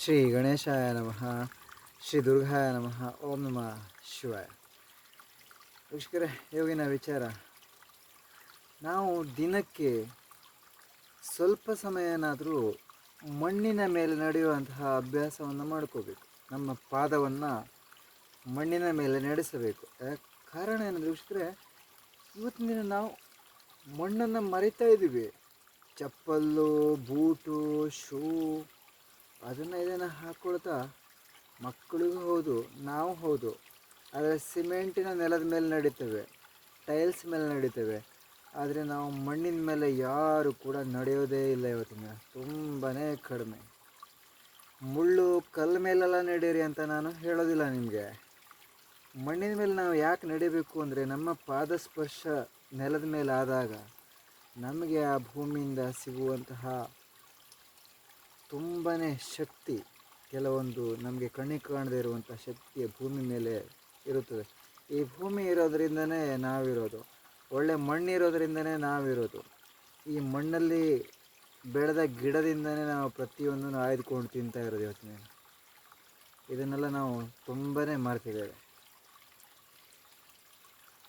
ಶ್ರೀ ಗಣೇಶಾಯ ನಮಃ, ಶ್ರೀ ದುರ್ಗಾಯ ನಮಃ, ಓಂ ನಮಃ ಶಿವಾಯ. ವೀಕ್ಷಕರೇ ಯೋಗಿನ ವಿಚಾರ. ನಾವು ದಿನಕ್ಕೆ ಸ್ವಲ್ಪ ಸಮಯನಾದರೂ ಮಣ್ಣಿನ ಮೇಲೆ ನಡೆಯುವಂತಹ ಅಭ್ಯಾಸವನ್ನು ಮಾಡ್ಕೋಬೇಕು. ನಮ್ಮ ಪಾದವನ್ನು ಮಣ್ಣಿನ ಮೇಲೆ ನಡೆಸಬೇಕು. ಕಾರಣ ಏನಂದರೆ ವೀಕ್ಷಕರೇ, ಇವತ್ತಿನ ದಿನ ನಾವು ಮಣ್ಣನ್ನು ಮರಿತಾ ಇದ್ದೀವಿ. ಚಪ್ಪಲ್ಲು ಬೂಟು, ಶೂ ಅದನ್ನು ಇದನ್ನು ಹಾಕ್ಕೊಳ್ತಾ ಮಕ್ಕಳಿಗೂ ಹೌದು, ನಾವು ಹೌದು. ಆದರೆ ಸಿಮೆಂಟಿನ ನೆಲದ ಮೇಲೆ ನಡೀತೇವೆ, ಟೈಲ್ಸ್ ಮೇಲೆ ನಡೀತೇವೆ. ಆದರೆ ನಾವು ಮಣ್ಣಿನ ಮೇಲೆ ಯಾರು ಕೂಡ ನಡೆಯೋದೇ ಇಲ್ಲ ಇವತ್ತಿನ ತುಂಬಾ ಕಡಿಮೆ. ಮುಳ್ಳು ಕಲ್ಲು ಮೇಲೆಲ್ಲ ನಡೀರಿ ಅಂತ ನಾನು ಹೇಳೋದಿಲ್ಲ ನಿಮಗೆ. ಮಣ್ಣಿನ ಮೇಲೆ ನಾವು ಯಾಕೆ ನಡೀಬೇಕು ಅಂದರೆ ನಮ್ಮ ಪಾದ ಸ್ಪರ್ಶ ನೆಲದ ಮೇಲೆ ಆದಾಗ ನಮಗೆ ಆ ಭೂಮಿಯಿಂದ ಸಿಗುವಂತಹ ತುಂಬಾ ಶಕ್ತಿ, ಕೆಲವೊಂದು ನಮಗೆ ಕಣ್ಣಿಗೆ ಕಾಣದೇ ಇರುವಂಥ ಶಕ್ತಿ ಭೂಮಿ ಮೇಲೆ ಇರುತ್ತದೆ. ಈ ಭೂಮಿ ಇರೋದರಿಂದನೇ ನಾವಿರೋದು. ಒಳ್ಳೆ ಮಣ್ಣು ಇರೋದರಿಂದನೇ ನಾವಿರೋದು. ಈ ಮಣ್ಣಲ್ಲಿ ಬೆಳೆದ ಗಿಡದಿಂದನೇ ನಾವು ಪ್ರತಿಯೊಂದನ್ನು ಆಯ್ದುಕೊಂಡು ತಿಂತಾ ಇರೋದು ಇವತ್ತಿನ ಇದನ್ನೆಲ್ಲ ನಾವು ತುಂಬಾ ಮಾಡ್ತಿದ್ದೇವೆ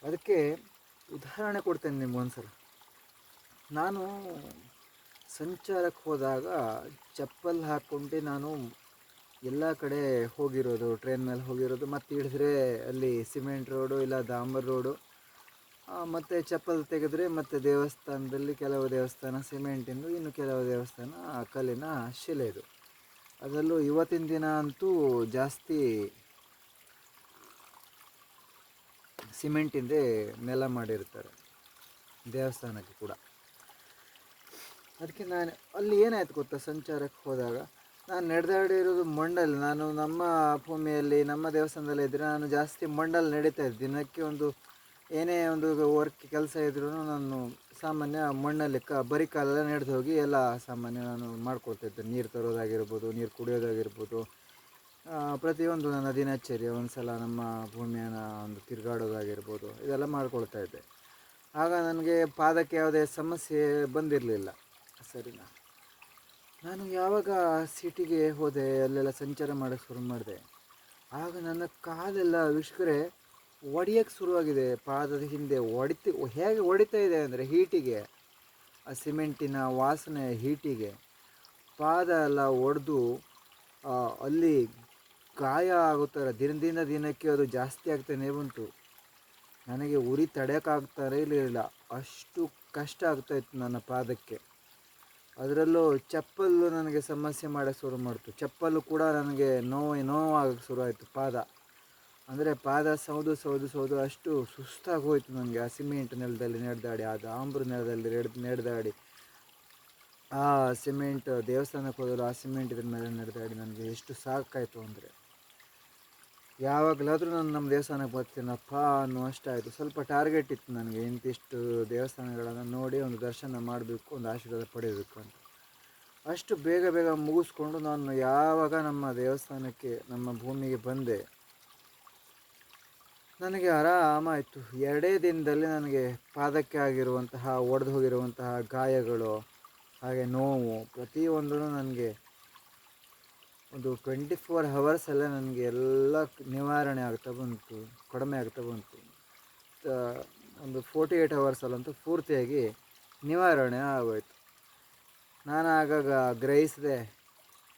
ಅದಕ್ಕೆ ಉದಾಹರಣೆ ಕೊಡ್ತೇನೆ ನಿಮ್ಗೊಂದ್ಸಲ. ನಾನು ಸಂಚಾರಕ್ಕೆ ಹೋದಾಗ ಚಪ್ಪಲ್ ಹಾಕ್ಕೊಂಡು ನಾನು ಎಲ್ಲ ಕಡೆ ಹೋಗಿರೋದು ಟ್ರೈನ್ ಮೇಲೆ ಹೋಗಿರೋದು. ಮತ್ತು ಇಳಿದ್ರೆ ಅಲ್ಲಿ ಸಿಮೆಂಟ್ ರೋಡು ಇಲ್ಲ ದಾಂಬರ್ ರೋಡು ಮತ್ತು ಚಪ್ಪಲ್ ತೆಗೆದ್ರೆ ಮತ್ತು ದೇವಸ್ಥಾನದಲ್ಲಿ ಕೆಲವು ದೇವಸ್ಥಾನ ಸಿಮೆಂಟಿಂದು ಇನ್ನು ಕೆಲವು ದೇವಸ್ಥಾನ ಕಲ್ಲಿನ ಶಿಲೆದು ಅದರಲ್ಲೂ ಇವತ್ತಿನ ದಿನ ಅಂತೂ ಜಾಸ್ತಿ ಸಿಮೆಂಟಿಂದೇ ನೆಲ ಮಾಡಿರ್ತಾರೆ ದೇವಸ್ಥಾನಕ್ಕೆ ಕೂಡ. ಅದಕ್ಕೆ ನಾನು ಅಲ್ಲಿ ಏನಾಯ್ತು ಗೊತ್ತಾ ಸಂಚಾರಕ್ಕೆ ಹೋದಾಗ? ನಾನು ನಡೆದಾಡಿರೋದು ಮಂಡಲ್. ನಾನು ನಮ್ಮ ಭೂಮಿಯಲ್ಲಿ, ನಮ್ಮ ದೇವಸ್ಥಾನದಲ್ಲಿ ಇದ್ದರೆ ನಾನು ಜಾಸ್ತಿ ಮಂಡಲ್ ನಡೀತಾ ಇದ್ದೆ. ದಿನಕ್ಕೆ ಒಂದು ಏನೇ ಒಂದು ವರ್ಕ್ ಕೆಲಸ ಇದ್ರೂ ನಾನು ಸಾಮಾನ್ಯ ಮಣ್ಣಲ್ಲಿ ಕ, ಬರೀ ಕಾಲೆಲ್ಲ ನಡೆದು ಹೋಗಿ ಎಲ್ಲ ಸಾಮಾನ್ಯ ನಾನು ಮಾಡ್ಕೊಳ್ತಿದ್ದೆ ನೀರು ತರೋದಾಗಿರ್ಬೋದು, ನೀರು ಕುಡಿಯೋದಾಗಿರ್ಬೋದು. ಪ್ರತಿಯೊಂದು ನನ್ನ ದಿನಚರ್ಯ ಒಂದು ಸಲ ನಮ್ಮ ಭೂಮಿಯನ್ನು ಒಂದು ತಿರುಗಾಡೋದಾಗಿರ್ಬೋದು, ಇದೆಲ್ಲ ಮಾಡ್ಕೊಳ್ತಾ ಇದ್ದೆ. ಆಗ ನನಗೆ ಪಾದಕ್ಕೆ ಯಾವುದೇ ಸಮಸ್ಯೆ ಬಂದಿರಲಿಲ್ಲ. ಸರಿನಾ? ನಾನು ಯಾವಾಗ ಸಿಟಿಗೆ ಹೋದೆ, ಅಲ್ಲೆಲ್ಲ ಸಂಚಾರ ಮಾಡೋಕ್ಕೆ ಶುರು ಮಾಡಿದೆ, ಆಗ ನನ್ನ ಕಾಲೆಲ್ಲ ವೀಕ್ಷಕರೇ ಒಡೆಯೋಕ್ಕೆ ಶುರುವಾಗಿದೆ. ಪಾದದ ಹಿಂದೆ ಒಡಿತಿ, ಹೇಗೆ ಒಡಿತಾ ಇದೆ ಅಂದರೆ ಹೀಟಿಗೆ, ಆ ಸಿಮೆಂಟಿನ ವಾಸನೆ ಹೀಟಿಗೆ. ಪಾದ ಎಲ್ಲ ಒಡೆದು ಅಲ್ಲಿ ಗಾಯ ಆಗುತ್ತಾರೆ ದಿನದಿಂದ ದಿನಕ್ಕೆ ಅದು ಜಾಸ್ತಿ ಆಗ್ತಾನೆ ಬಂತು ನನಗೆ ಉರಿ ತಡೆಯೋಕ್ಕಾಗ್ತಾ ಇರಲಿಲ್ಲ ಅಷ್ಟು ಕಷ್ಟ ಆಗ್ತಾಯಿತ್ತು ನನ್ನ ಪಾದಕ್ಕೆ. ಅದರಲ್ಲೂ ಚಪ್ಪಲು ನನಗೆ ಸಮಸ್ಯೆ ಮಾಡೋಕ್ಕೆ ಶುರು ಮಾಡ್ತು. ಚಪ್ಪಲು ಕೂಡ ನನಗೆ ನೋವು ನೋವಾಗಕ್ಕೆ ಶುರು ಆಯಿತು, ಪಾದ. ಅಂದರೆ ಪಾದ ಸೌದು ಸೌದು ಸೌದು ಅಷ್ಟು ಸುಸ್ತಾಗಿ ಹೋಯಿತು ನನಗೆ ಆ ಸಿಮೆಂಟ್ ನೆಲದಲ್ಲಿ ನಡೆದಾಡಿ, ಆ ದಾಂಬ್ರ ನೆಲದಲ್ಲಿ ನೆಡ್ ನಡೆದಾಡಿ. ಆ ಸಿಮೆಂಟ್ ದೇವಸ್ಥಾನಕ್ಕೆ ಹೋದಲು ಆ ಸಿಮೆಂಟ್ ಇದ್ರ ಮೇಲೆ ನಡೆದಾಡಿ ನನಗೆ ಎಷ್ಟು ಸಾಕಾಯಿತು ಅಂದರೆ. ಯಾವಾಗಲಾದರೂ ನಾನು ನಮ್ಮ ದೇವಸ್ಥಾನಕ್ಕೆ ಬರ್ತೀನಪ್ಪ ಅನ್ನುವಷ್ಟಾಯಿತು ಸ್ವಲ್ಪ ಟಾರ್ಗೆಟ್ ಇತ್ತು ನನಗೆ. ಇಂತಿಷ್ಟು ದೇವಸ್ಥಾನಗಳನ್ನು ನೋಡಿ ಒಂದು ದರ್ಶನ ಮಾಡಬೇಕು, ಒಂದು ಆಶೀರ್ವಾದ ಪಡೆಯಬೇಕು ಅಂತ. ಅಷ್ಟು ಬೇಗ ಬೇಗ ಮುಗಿಸ್ಕೊಂಡು ನಾನು ಯಾವಾಗ ನಮ್ಮ ದೇವಸ್ಥಾನಕ್ಕೆ, ನಮ್ಮ ಭೂಮಿಗೆ ಬಂದೆ, ನನಗೆ ಆರಾಮಾಯಿತು. ಎರಡೇ ದಿನದಲ್ಲಿ ನನಗೆ ಪಾದಕ್ಕೆ ಆಗಿರುವಂತಹ, ಒಡೆದು ಹೋಗಿರುವಂತಹ ಗಾಯಗಳು, ಹಾಗೆ ನೋವು ಪ್ರತಿಯೊಂದೂ ನನಗೆ ಒಂದು ಟ್ವೆಂಟಿ ಫೋರ್ ಹವರ್ಸಲ್ಲೇ ನನಗೆ ಎಲ್ಲ ನಿವಾರಣೆ ಆಗ್ತಾ ಬಂತು, ಕಡಿಮೆ ಆಗ್ತಾ ಬಂತು. ಒಂದು ಫೋರ್ಟಿ ಏಯ್ಟ್ ಅವರ್ಸಲ್ಲಂತೂ ಪೂರ್ತಿಯಾಗಿ ನಿವಾರಣೆ ಆಗೋಯ್ತು. ನಾನು ಆಗಾಗ ಗ್ರಹಿಸಿದೆ,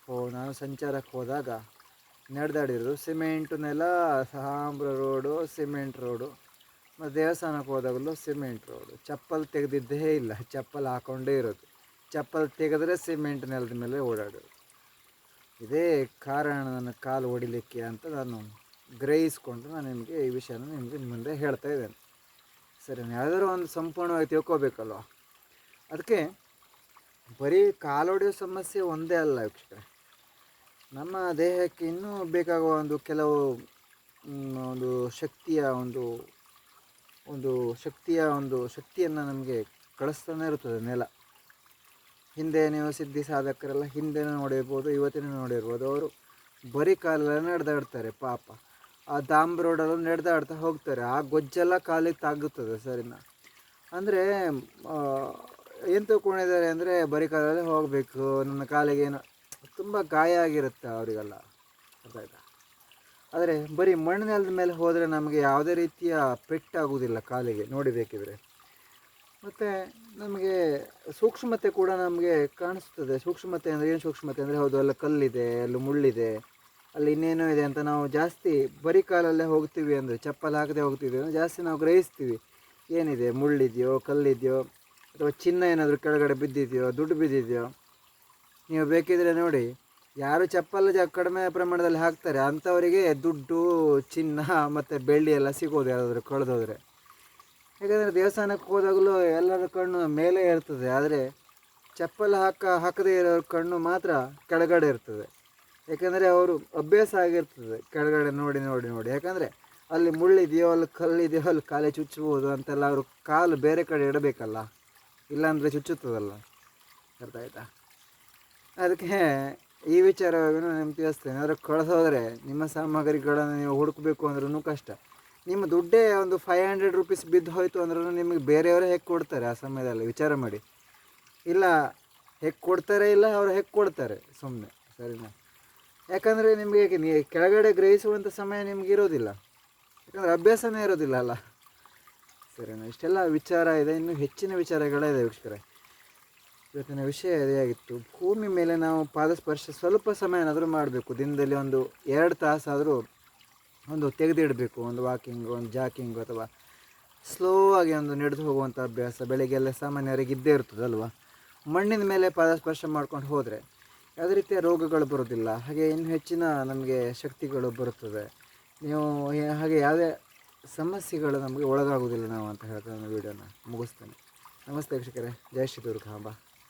ಓ, ನಾನು ಸಂಚಾರಕ್ಕೆ ಹೋದಾಗ ನಡೆದಾಡಿರೋದು ಸಿಮೆಂಟ್ ನೆಲ, ಸಾಂಬ್ರ ರೋಡು, ಸಿಮೆಂಟ್ ರೋಡು, ಮತ್ತು ದೇವಸ್ಥಾನಕ್ಕೆ ಹೋದಾಗಲೂ ಸಿಮೆಂಟ್ ರೋಡು. ಚಪ್ಪಲ್ ತೆಗೆದಿದ್ದೇ ಇಲ್ಲ, ಚಪ್ಪಲ್ ಹಾಕ್ಕೊಂಡೇ ಇರೋದು. ಚಪ್ಪಲ್ ತೆಗೆದ್ರೆ ಸಿಮೆಂಟ್ ನೆಲದ ಮೇಲೆ ಓಡಾಡೋದು. ಇದೇ ಕಾರಣ ನನ್ನ ಕಾಲು ಹೊಡಿಲಿಕ್ಕೆ ಅಂತ ನಾನು ಗ್ರಹಿಸ್ಕೊಂಡು ನಾನು ನಿಮಗೆ ಈ ವಿಷಯನ ನಿಮಗೆ ಮುಂದೆ ಹೇಳ್ತಾ ಇದ್ದೇನೆ. ಸರಿ ಯಾವುದಾದ್ರು ಒಂದು ಸಂಪೂರ್ಣವಾಗಿ ತಿಳ್ಕೋಬೇಕಲ್ವ? ಅದಕ್ಕೆ ಬರೀ ಕಾಲು ಹೊಡೆಯೋ ಸಮಸ್ಯೆ ಒಂದೇ ಅಲ್ಲ ವೀಕ್ಷಕರೇ. ನಮ್ಮ ದೇಹಕ್ಕೆ ಇನ್ನೂ ಬೇಕಾಗುವ ಒಂದು ಕೆಲವು ಒಂದು ಶಕ್ತಿಯ ಒಂದು ಒಂದು ಶಕ್ತಿಯ ಒಂದು ಶಕ್ತಿಯನ್ನು ನಮಗೆ ಕಳಿಸ್ತಾನೆ ಇರುತ್ತದೆ ನೆಲ. ಹಿಂದೆ ನೀವು ಸಿದ್ಧಿ ಸಾಧಕರೆಲ್ಲ ಹಿಂದೆನೂ ನೋಡಿರ್ಬೋದು, ಇವತ್ತಿನ ನೋಡಿರ್ಬೋದು. ಅವರು ಬರೀ ಕಾಲೆಲ್ಲ ನಡೆದಾಡ್ತಾರೆ, ಪಾಪ. ಆ ದಾಂಬ್ ರೋಡಲ್ಲೂ ನಡೆದಾಡ್ತಾ ಹೋಗ್ತಾರೆ. ಆ ಗೊಜ್ಜೆಲ್ಲ ಕಾಲಿಗೆ ತಾಗುತ್ತದೆ ಸರಿನ ಅಂದರೆ ಏನು ತಿಳ್ಕೊಂಡಿದ್ದಾರೆ ಅಂದರೆ ಬರೀ ಕಾಲಲ್ಲೇ ಹೋಗಬೇಕು. ನನ್ನ ಕಾಲಿಗೆ ಏನು ತುಂಬ ಗಾಯ ಆಗಿರುತ್ತೆ ಅವರಿಗೆಲ್ಲ. ಅರ್ಥ ಆದರೆ ಬರೀ ಮಣ್ಣು ನೆಲದ ಮೇಲೆ ಹೋದರೆ ನಮಗೆ ಯಾವುದೇ ರೀತಿಯ ಪೆಟ್ಟಾಗುವುದಿಲ್ಲ ಕಾಲಿಗೆ ನೋಡಿ ಬೇಕಿದ್ರೆ ಮತ್ತು ನಮಗೆ ಸೂಕ್ಷ್ಮತೆ ಕೂಡ ನಮಗೆ ಕಾಣಿಸ್ತದೆ. ಸೂಕ್ಷ್ಮತೆ ಅಂದರೆ ಏನು ಸೂಕ್ಷ್ಮತೆ ಅಂದರೆ ಹೌದು, ಅಲ್ಲಿ ಕಲ್ಲಿದೆ, ಅಲ್ಲಿ ಮುಳ್ಳಿದೆ, ಅಲ್ಲಿ ಇನ್ನೇನೋ ಇದೆ ಅಂತ ನಾವು ಜಾಸ್ತಿ ಬರೀ ಕಾಲಲ್ಲೇ ಹೋಗ್ತೀವಿ ಅಂದರೆ, ಚಪ್ಪಲ್ ಹಾಕದೆ ಹೋಗ್ತೀವಿ ಅಂದರೆ ಜಾಸ್ತಿ ನಾವು ಗ್ರಹಿಸ್ತೀವಿ. ಏನಿದೆ? ಮುಳ್ಳಿದೆಯೋ, ಕಲ್ಲಿದೆಯೋ, ಅಥವಾ ಚಿನ್ನ ಏನಾದರೂ ಕೆಳಗಡೆ ಬಿದ್ದಿದೆಯೋ, ದುಡ್ಡು ಬಿದ್ದಿದೆಯೋ? ನೀವು ಬೇಕಿದ್ರೆ ನೋಡಿ. ಯಾರು ಚಪ್ಪಲ್ ಜ ಕಡಿಮೆ ಪ್ರಮಾಣದಲ್ಲಿ ಹಾಕ್ತಾರೆ, ಅಂಥವರಿಗೆ ದುಡ್ಡು, ಚಿನ್ನ ಮತ್ತು ಬೆಳ್ಳಿ ಎಲ್ಲ ಸಿಗೋದು ಯಾರಾದರೂ ಕಳೆದೋದ್ರೆ. ಯಾಕಂದರೆ ದೇವಸ್ಥಾನಕ್ಕೆ ಹೋದಾಗಲೂ ಎಲ್ಲರ ಕಣ್ಣು ಮೇಲೆ ಇರ್ತದೆ, ಆದರೆ ಚಪ್ಪಲ್ ಹಾಕ, ಹಾಕದೇ ಇರೋರ ಕಣ್ಣು ಮಾತ್ರ ಕೆಳಗಡೆ ಇರ್ತದೆ. ಯಾಕಂದರೆ ಅವರು ಅಭ್ಯಾಸ ಆಗಿರ್ತದೆ ಕೆಳಗಡೆ ನೋಡಿ ನೋಡಿ ನೋಡಿ. ಯಾಕಂದರೆ ಅಲ್ಲಿ ಮುಳ್ಳಿದೆಯೋ, ಅಲ್ಲಿ ಕಲ್ಲಿದೆಯೋ, ಅಲ್ಲಿ ಕಾಲೇ ಚುಚ್ಚಬಹುದು ಅಂತೆಲ್ಲ ಅವರು ಕಾಲು ಬೇರೆ ಕಡೆ ಇಡಬೇಕಲ್ಲ, ಇಲ್ಲಾಂದರೆ ಚುಚ್ಚುತ್ತದಲ್ಲ. ಅರ್ಥ ಆಯ್ತಾ? ಅದಕ್ಕೆ ಈ ವಿಚಾರವಾಗಿ ನಿಮ್ಗೆ ತಿಳಿಸ್ತೇನೆ. ಆದರೆ ಕಳಿಸೋದ್ರೆ ನಿಮ್ಮ ಸಾಮಗ್ರಿಗಳನ್ನು ನೀವು ಹುಡುಕಬೇಕು ಅಂದ್ರೂ ಕಷ್ಟ. ನಿಮ್ಮ ದುಡ್ಡೇ ಒಂದು ಫೈವ್ ಹಂಡ್ರೆಡ್ ರುಪೀಸ್ ಬಿದ್ದು ಹೋಯಿತು ಅಂದ್ರೂ ನಿಮಗೆ ಬೇರೆಯವರೇ ಹೇಗೆ ಕೊಡ್ತಾರೆ ಆ ಸಮಯದಲ್ಲಿ? ವಿಚಾರ ಮಾಡಿ. ಇಲ್ಲ, ಹೇಗೆ ಕೊಡ್ತಾರೆ ಇಲ್ಲ, ಅವ್ರು ಹೇಗೆ ಕೊಡ್ತಾರೆ? ಸುಮ್ಮನೆ ಸರಿನಾ? ಯಾಕಂದರೆ ನಿಮಗೆ ನೀ ಕೆಳಗಡೆ ಗ್ರಹಿಸುವಂಥ ಸಮಯ ನಿಮ್ಗೆ ಇರೋದಿಲ್ಲ. ಯಾಕಂದರೆ ಅಭ್ಯಾಸನೇ ಇರೋದಿಲ್ಲ ಅಲ್ಲ? ಸರಿನಾ? ಇಷ್ಟೆಲ್ಲ ವಿಚಾರ ಇದೆ. ಇನ್ನೂ ಹೆಚ್ಚಿನ ವಿಚಾರಗಳೇ ಇದೆ ಇವತ್ತಿನ ವಿಷಯ ಇದೇ ಆಗಿತ್ತು. ಭೂಮಿ ಮೇಲೆ ನಾವು ಪಾದಸ್ಪರ್ಶ ಸ್ವಲ್ಪ ಸಮಯನಾದರೂ ಮಾಡಬೇಕು. ದಿನದಲ್ಲಿ ಒಂದು ಎರಡು ತಾಸಾದರೂ ಒಂದು ತೆಗೆದಿಡಬೇಕು, ಒಂದು ವಾಕಿಂಗ್ ಒಂದು ಜಾಕಿಂಗ್ ಅಥವಾ ಸ್ಲೋ ಆಗಿ ಒಂದು ನಡೆದು ಹೋಗುವಂಥ ಅಭ್ಯಾಸ ಬೆಳಿಗ್ಗೆಲ್ಲ ಸಾಮಾನ್ಯರಿಗೆ ಇದ್ದೇ ಇರ್ತದಲ್ವ ಮಣ್ಣಿನ ಮೇಲೆ ಪಾದಸ್ಪರ್ಶ ಮಾಡ್ಕೊಂಡು ಹೋದರೆ ಯಾವುದೇ ರೀತಿಯ ರೋಗಗಳು ಬರೋದಿಲ್ಲ ಹಾಗೆ ಇನ್ನು ಹೆಚ್ಚಿನ ನಮಗೆ ಶಕ್ತಿಗಳು ಬರುತ್ತದೆ ನೀವು ಹಾಗೆ ಯಾವುದೇ ಸಮಸ್ಯೆಗಳು ನಮಗೆ ಒಳಗಾಗೋದಿಲ್ಲ ನಾವು ಅಂತ ಹೇಳ್ತಾ ನಾನು ವೀಡಿಯೋನ ಮುಗಿಸ್ತೇನೆ. ನಮಸ್ತೆ ವೀಕ್ಷಕರೇ. ಜೈ ಶ್ರೀ ದುರ್ಗಾಂಬ